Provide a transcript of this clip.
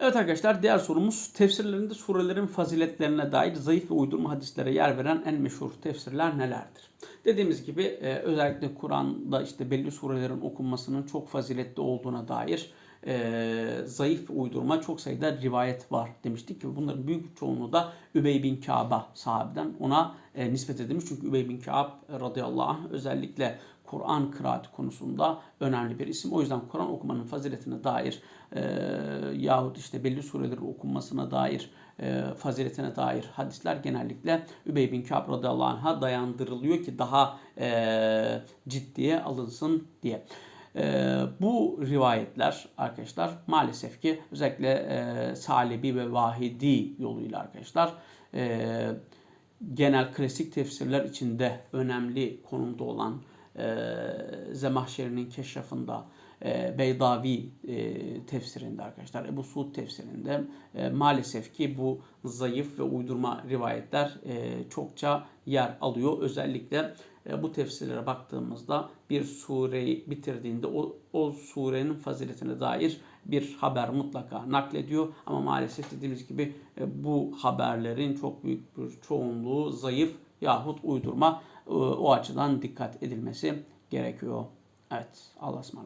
Evet arkadaşlar diğer sorumuz tefsirlerinde surelerin faziletlerine dair zayıf ve uydurma hadislere yer veren en meşhur tefsirler nelerdir? Dediğimiz gibi e, özellikle Kur'an'da işte belli surelerin okunmasının çok faziletli olduğuna dair e, zayıf uydurma çok sayıda rivayet var demiştik ki bunların büyük çoğunluğu da Übey bin Ka'ba sahabeden ona e, nispet edilmiş. Çünkü Übey bin Ka'b radıyallahu anh özellikle Kur'an kıraati konusunda önemli bir isim. O yüzden Kur'an okumanın faziletine dair e, yahut işte belli surelerin okunmasına dair e, faziletine dair hadisler genellikle Übey bin Ka'b radıyallahu anh'a dayandırılıyor ki daha e, ciddiye alınsın diye. E, bu rivayetler arkadaşlar maalesef ki özellikle e, Salebi ve Vahidi yoluyla arkadaşlar e, genel klasik tefsirler içinde önemli konumda olan e, Zemahşeri'nin keşrafında, e, Beydavi e, tefsirinde arkadaşlar, Ebu Suud tefsirinde e, maalesef ki bu zayıf ve uydurma rivayetler çokça yer alıyor. Özellikle bu tefsirlere baktığımızda bir sureyi bitirdiğinde o, o surenin faziletine dair bir haber mutlaka naklediyor. Ama maalesef dediğimiz gibi bu haberlerin çok büyük bir çoğunluğu zayıf yahut uydurma. E, o açıdan dikkat edilmesi gerekiyor. Evet, Allah'a.